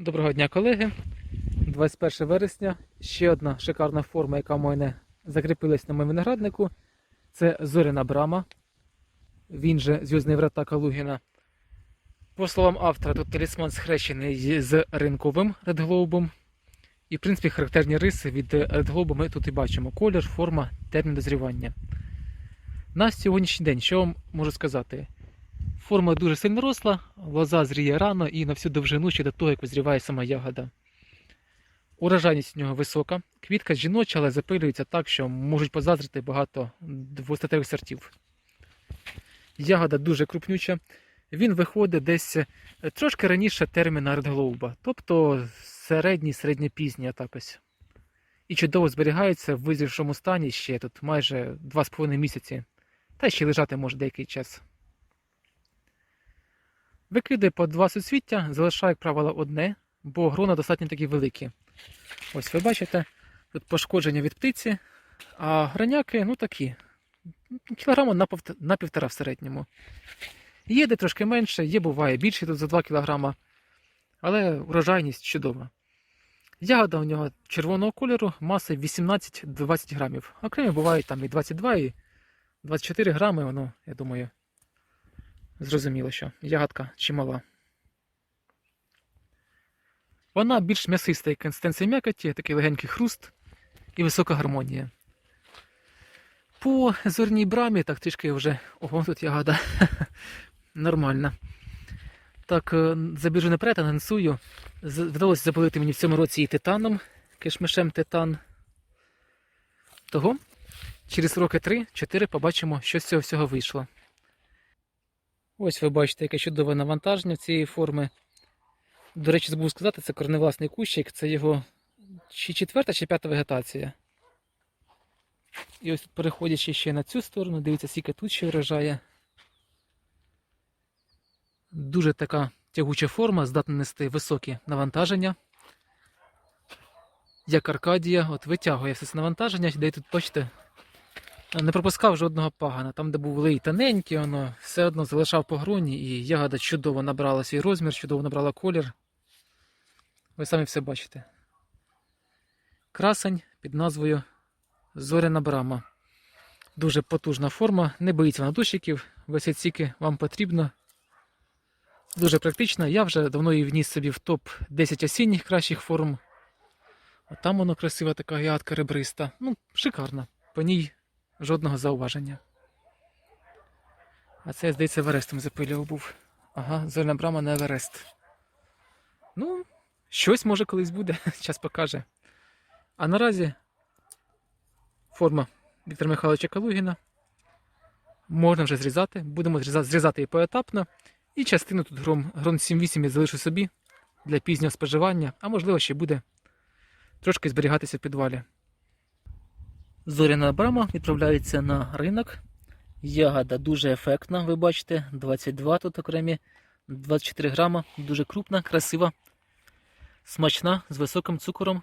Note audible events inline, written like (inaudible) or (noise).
Доброго дня, колеги. 21 вересня. Ще одна шикарна форма, яка в мене закріпилась на моєму винограднику. Це зоряна брама. Він же Зв'язний врата Калугіна. По словам автора, тут талісман схрещений з ринковим редглоубом. І, в принципі, характерні риси від редглоуба ми тут і бачимо: колір, форма, термін дозрівання. На сьогоднішній день, що вам можу сказати? Форма дуже сильно росла, лоза зріє рано і на всю довжину ще до того, як визріває сама ягода. Урожайність у нього висока, квітка жіноча, але запилюється так, що можуть позазрити багато двостатевих сортів. Ягода дуже крупнюча. Він виходить десь е, трошки раніше терміна редглоуба, тобто середній, середньопізній так. І чудово зберігається в визрівшому стані ще тут майже 2,5 місяці, та ще лежати може деякий час. Викидає по два суцвіття, залишаю, як правило, одне, бо грона достатньо такі великі. Ось ви бачите, тут пошкодження від птиці, а граняки, ну такі, кілограма на, повт- на півтора в середньому. Є де трошки менше, є буває більше тут за 2 кілограма, але урожайність чудова. Ягода у нього червоного кольору, маси 18-20 грамів. Окремі бувають там і 22, і 24 грами, воно, я думаю, Зрозуміло, що ягодка чимала. Вона більш м'ясиста і консистенція м'якоті, такий легенький хруст і висока гармонія. По зорній брамі, так трішки вже. Ого, тут ягода (laughs) нормальна. Так, е, забіжу наперед, анонсую. Вдалося запалити мені в цьому році і титаном, кишмишем титан. Того, через роки 3-4 побачимо, що з цього всього вийшло. Ось ви бачите, яке чудове навантаження цієї форми. До речі, забув сказати, це корневласний кущик, це його чи четверта, чи п'ята вегетація. І ось переходячи ще на цю сторону, дивіться, скільки тут ще вражає. Дуже така тягуча форма, здатна нести високі навантаження. Як Аркадія, от витягує все це навантаження, де тут, бачите, не пропускав жодного пагана. Там, де був лей тоненький, воно все одно залишав по гроні, і ягода чудово набрала свій розмір, чудово набрала колір. Ви самі все бачите. Красень під назвою Зоряна брама. Дуже потужна форма, не боїться вона дощиків, весь ціки вам потрібно. Дуже практична. Я вже давно її вніс собі в топ 10 осінніх кращих форм. От там воно красива така ягодка ребриста. Ну, шикарна. По ній жодного зауваження. А це, здається, Верестом запилював був. Ага, зольна брама на Еверест. Ну, щось може колись буде, (laughs) час покаже. А наразі форма Віктора Михайловича Калугіна. Можна вже зрізати. Будемо зрізати, її поетапно. І частину тут гром, грон 7-8 я залишу собі для пізнього споживання, а можливо ще буде трошки зберігатися в підвалі. Зоряна брама відправляється на ринок. Ягода дуже ефектна, ви бачите, 22 тут окремі, 24 грама, дуже крупна, красива, смачна, з високим цукором.